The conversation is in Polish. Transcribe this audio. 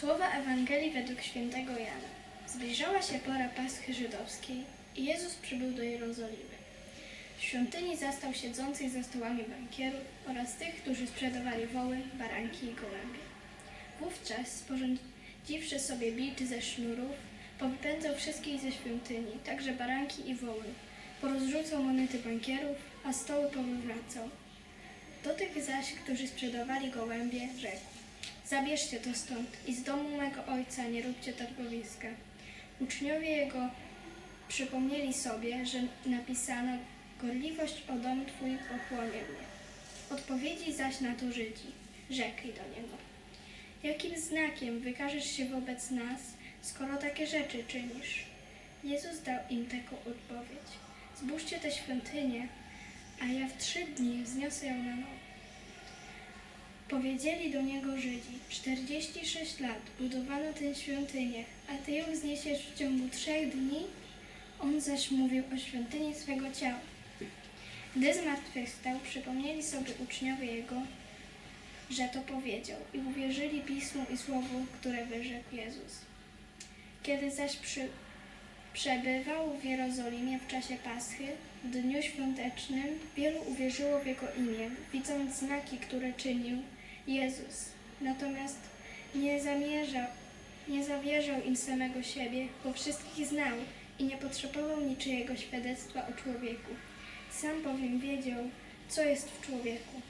Słowa Ewangelii według świętego Jana. Zbliżała się pora Paschy Żydowskiej i Jezus przybył do Jerozolimy. W świątyni zastał siedzących za stołami bankierów oraz tych, którzy sprzedawali woły, baranki i gołębie. Wówczas, sporządziwszy sobie bicz ze sznurów, powypędzał wszystkich ze świątyni, także baranki i woły. Porozrzucał monety bankierów, a stoły powywracał. Do tych zaś, którzy sprzedawali gołębie, rzekł: Zabierzcie to stąd i z domu mego ojca nie róbcie targowiska. Uczniowie jego przypomnieli sobie, że napisano: Gorliwość o dom twój pochłonie mnie. Odpowiedzi zaś na to Żydzi. Rzekli do niego: Jakim znakiem wykażesz się wobec nas, skoro takie rzeczy czynisz? Jezus dał im taką odpowiedź: Zbóżcie tę świątynię, a ja w trzy dni wzniosę ją na nowo. Powiedzieli do niego Żydzi, 46 lat budowano tę świątynię, a ty ją wzniesiesz w ciągu trzech dni? On zaś mówił o świątyni swego ciała. Gdy zmartwychwstał, przypomnieli sobie uczniowie jego, że to powiedział i uwierzyli Pismu i Słowu, które wyrzekł Jezus. Kiedy zaś przy, przebywał w Jerozolimie w czasie Paschy, w dniu świątecznym, wielu uwierzyło w Jego imię, widząc znaki, które czynił Jezus. Natomiast nie zamierzał, nie zawierzał im samego siebie, bo wszystkich znał i nie potrzebował niczyjego świadectwa o człowieku. Sam bowiem wiedział, co jest w człowieku.